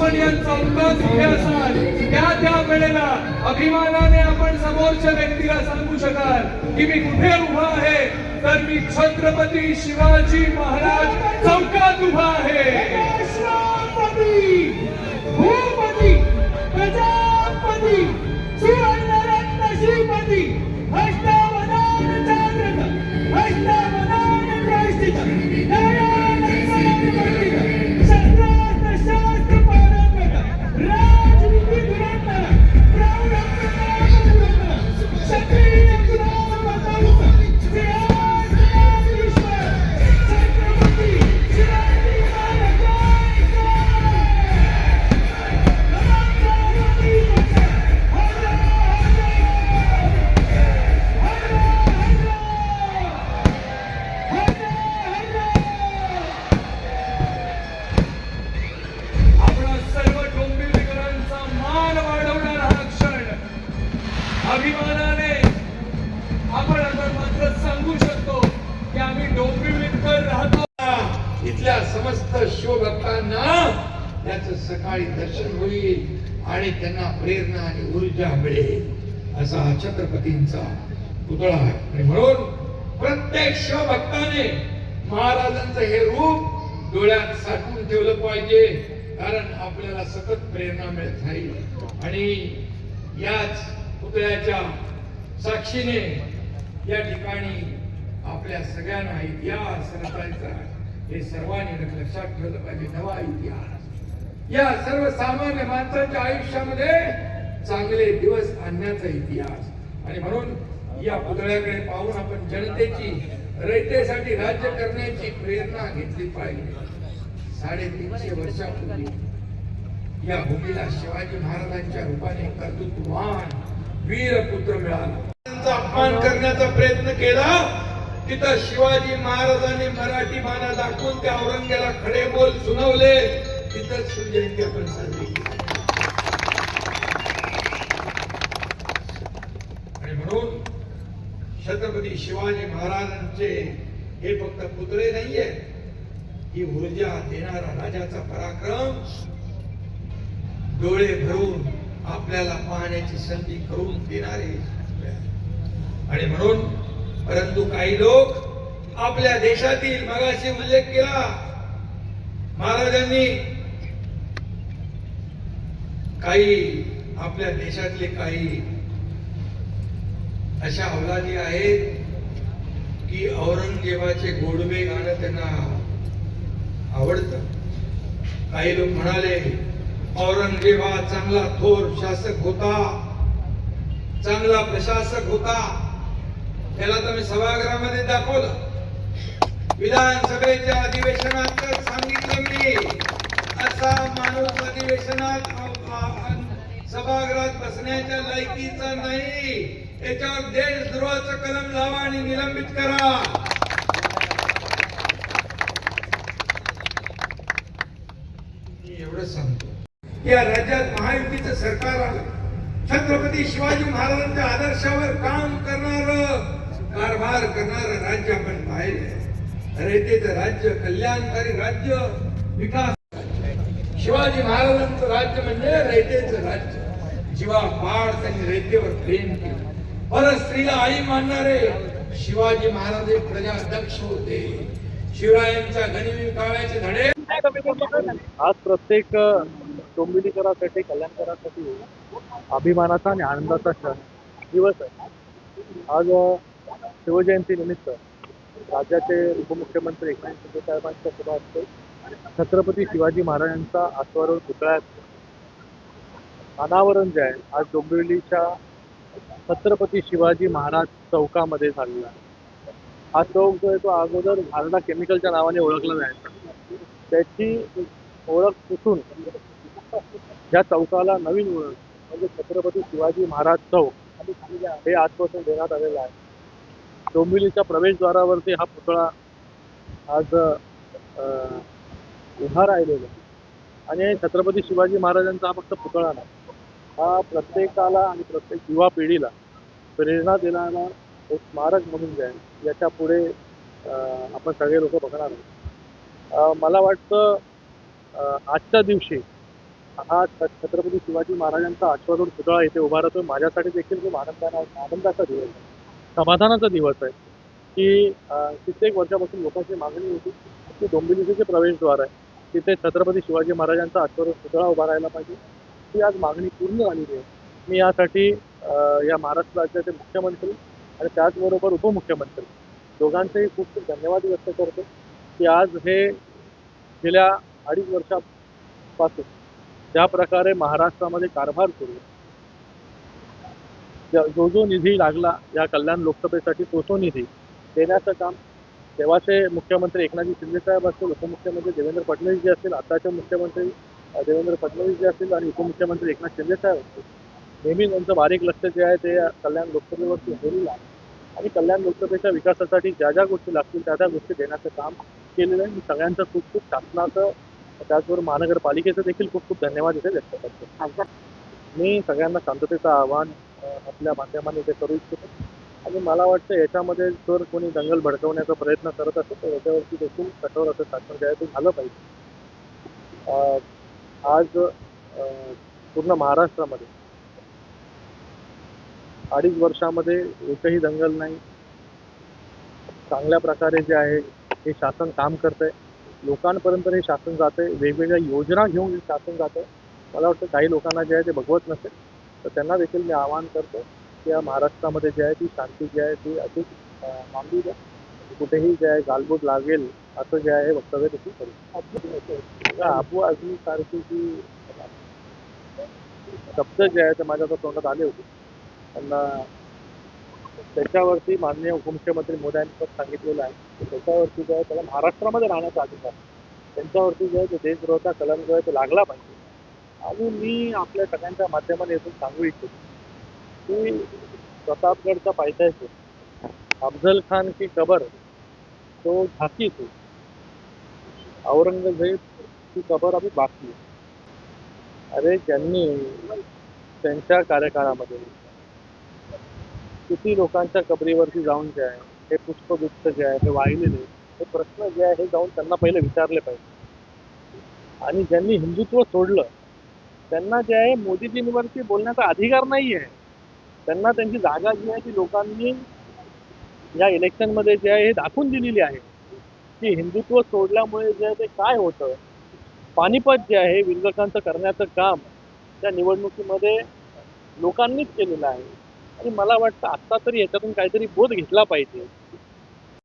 आपण या चौकात उभे असाल त्या त्या वेळेला अभिमानाने आपण समोरच्या व्यक्तीला सांगू शकाल की मी कुठे उभा आहे? तर मी छत्रपती शिवाजी महाराज चौकात उभा आहे. प्रजापती. इथल्या समस्त शिवभक्तांना त्याचं सकाळी दर्शन होईल आणि त्यांना प्रेरणा आणि ऊर्जा मिळेल असा हा छत्रपतींचा पुतळा आहे. आणि म्हणून प्रत्येक शिवभक्ताने महाराजांचं हे रूप डोळ्यात साठवून ठेवलं पाहिजे कारण आपल्याला सतत प्रेरणा मिळत राहील. आणि याच पुतळ्याच्या साक्षीने या ठिकाणी आपल्या सगळ्यांना इतिहास रचायचा आहे. हे सर्वांनी लक्षात ठेवलं पाहिजे. नवा इतिहास. या सर्वसामान्य माणसाच्या आयुष्यामध्ये चांगले दिवस आणण्याचा इतिहास. आणि म्हणून या पुतळ्याकडे पाहून आपण जनतेची रयतेसाठी राज्य करण्याची प्रेरणा घेतली पाहिजे. साडेतीनशे वर्षापूर्वी या भूमीला शिवाजी महाराजांच्या रूपाने कर्तृत्ववान वीरपुत्र मिळाला. त्यांचा अपमान करण्याचा प्रयत्न केला. तिथं शिवाजी महाराजांनी मराठी बाणा दाखवून त्या औरंगाला खडे बोल सुनावले. तिथं शिवजयंती आपण साजरी आणि म्हणून छत्रपती शिवाजी महाराजांचे हे फक्त पुतळे नाहीये ही ऊर्जा देणारा राजाचा पराक्रम. डोळे भरून आपल्याला पाहण्याची संधी करून देणारे आणि म्हणून परंतु काही लोक आपल्या देशातील मगाशी उल्लेख केला. महाराजांनी काही आपल्या देशातले काही अशा अवलादी आहेत की औरंगजेबाचे गोडवे गाणं त्यांना आवडतं. काही लोक म्हणाले औरंगजेबा चांगला थोर शासक होता चांगला प्रशासक होता. त्याला तुम्ही सभागृहामध्ये दाखवलं. विधानसभेच्या अधिवेशनात सांगितलं मी असा माणूस अधिवेशनात सभागृहात बसण्याच्या लायकीचा नाही. याच्यावर देशद्रोहाचं कलम लावा आणि निलंबित करा. एवढं सांगतो. या राज्यात महायुतीचं सरकार आलं. छत्रपती शिवाजी महाराजांच्या आदर्शावर काम करणार कारभार करणार राज्य आपण पाहिलंय. रयतेचं राज्य कल्याणकारी राज्य विकास शिवाजी महाराजांचं राज्य म्हणजे रयतेचं राज्य. जीवा पाड त्यांनी रयतेवर प्रेम केलं. परत स्त्रीला आई मानणारे शिवाजी महाराज हे प्रजाध्यक्ष होते. शिवरायांच्या गणिमी काळाचे धडे. आज प्रत्येक अ, डोंबिवलीकरासाठी कल्याणकरासाठी अभिमानाचा आणि आनंदाचा क्षण दिवस आहे. आज शिवजयंतीनिमित्त शिवजयंती निमित्त राज्याचे उपमुख्यमंत्री एकनाथ शिंदे साहेबांच्या सभा असते छत्रपती शिवाजी महाराजांचा आश्वारोहण पुतळ्यात अनावरण जे आहे आज डोंबिवलीच्या छत्रपती शिवाजी महाराज चौकामध्ये झालेला आहे. हा चौक जो आहे तो अगोदर भारदा केमिकलच्या नावाने ओळखला जायचा. त्याची ओळख पुसून या चौकाला नवीन ओळख म्हणजे छत्रपती शिवाजी महाराज चौक हे आजपासून देण्यात आलेलं आहे. डोंबिवलीच्या प्रवेशद्वारावरती हा पुतळा आज उभा राहिलेला आहे. आणि छत्रपती शिवाजी महाराजांचा हा फक्त पुतळा नाही. हा प्रत्येकाला आणि प्रत्येक युवा पिढीला प्रेरणा देणारा एक स्मारक म्हणून जाईल. याच्यापुढे आपण सगळे लोक बघणार आहोत. मला वाटतं आजच्या दिवशी हा छत्रपती शिवाजी महाराजांचा अश्वरूढ पुतळा इथे उभा राहतो माझ्यासाठी देखील खूप आनंदाचा आनंदाचा दिवस आहे. समाधानाचा दिवस आहे. की कित्येक वर्षापासून लोकांची मागणी होती की डोंबिवलीचे जे प्रवेशद्वार आहे. तिथे छत्रपती शिवाजी महाराजांचा अश्वरूढ पुतळा उभा राहायला पाहिजे. ती आज मागणी पूर्ण झालेली आहे. मी यासाठी या महाराष्ट्र राज्याचे मुख्यमंत्री आणि त्याचबरोबर उपमुख्यमंत्री दोघांचेही खूप खूप धन्यवाद व्यक्त करतो की आज हे गेल्या अडीच वर्षापासून ज्या प्रकारे महाराष्ट्रामध्ये कारभार सुरू जो जो निधी लागला या कल्याण लोकसभेसाठी तो तो निधी देण्याचं काम तेव्हाचे मुख्यमंत्री एकनाथजी शिंदेसाहेब असतील उपमुख्यमंत्री देवेंद्र फडणवीस जे असतील आताचे मुख्यमंत्री देवेंद्र फडणवीस जे असतील आणि उपमुख्यमंत्री एकनाथ शिंदेसाहेब असतील नेहमी त्यांचं बारीक लक्ष जे आहे ते कल्याण लोकसभेवरती आहे आणि कल्याण लोकसभेच्या विकासासाठी ज्या ज्या गोष्टी लागतील त्या त्या गोष्टी देण्याचं काम केलेलं आहे. मी सगळ्यांचं खूप खूप शासनाचं त्याचबरोबर महानगरपालिकेचं देखील खूप खूप धन्यवाद इथे व्यक्त करतो. मी सगळ्यांना शांततेचं आवाहन आपल्या माध्यमाने ते करू इच्छितो. आणि मला वाटतं याच्यामध्ये जर कोणी दंगल भडकवण्याचा प्रयत्न करत असेल तर याच्यावरती देखील कठोर असं शासन द्यायचं झालं पाहिजे. आज पूर्ण महाराष्ट्रामध्ये अडीच वर्षामध्ये एकही दंगल नाही. चांगल्या प्रकारे जे आहे हे शासन काम करत आहे लोकांपर्यंत हे शासन जाते वेगवेगळ्या योजना घेऊन हे शासन जातं मला वाटतं काही लोकांना जे आहे ते बघवत नसेल. तर त्यांना देखील मी आवाहन करतो की या महाराष्ट्रामध्ये जी आहे ती शांती जी आहे ती अधिक अं, द्या कुठेही जे आहे गालबोट लागेल असं जे आहे वक्तव्य देखील करू. अबू अजून सारखी जी शब्द जे आहे ते माझ्या तोंडात आले होते. त्यांना त्याच्यावरती माननीय उपमुख्यमंत्री मोदी यांनी पण सांगितलेलं आहे त्याच्यावरती जे आहे त्याला महाराष्ट्रामध्ये राहण्याचा अधिकार त्यांच्यावरती जे आहे ते देशद्रोहाचा कलम जो आहे तो लागला पाहिजे. आणि मी आपल्या सगळ्यांच्या माध्यमाने येथून सांगू इच्छितो. की प्रतापगडचा पायथ्याशी अफजल खान की कबर तो झाकी थी औरंगजेब की कबर आम्ही बाकी अरे ज्यांनी त्यांच्या कार्यकाळामध्ये किती लोकांच्या कबरीवरती जाऊन जे आहे हे पुष्पगुप्त जे आहे हे वाहिलेले हे प्रश्न जे आहे हे जाऊन त्यांना पहिले विचारले पाहिजे. आणि ज्यांनी हिंदुत्व सोडलं त्यांना जे आहे मोदीजींवरती बोलण्याचा अधिकार नाही आहे त्यांना त्यांची जागा जी आहे ती लोकांनी या इलेक्शनमध्ये जे आहे हे दाखवून दिलेली आहे. की हिंदुत्व सोडल्यामुळे जे आहे ते काय होतं? पानिपत जे आहे विरोधकांचं करण्याचं काम त्या निवडणुकीमध्ये लोकांनीच केलेलं आहे. आणि मला वाटतं आत्ता तरी याच्यातून काहीतरी बोध घेतला पाहिजे.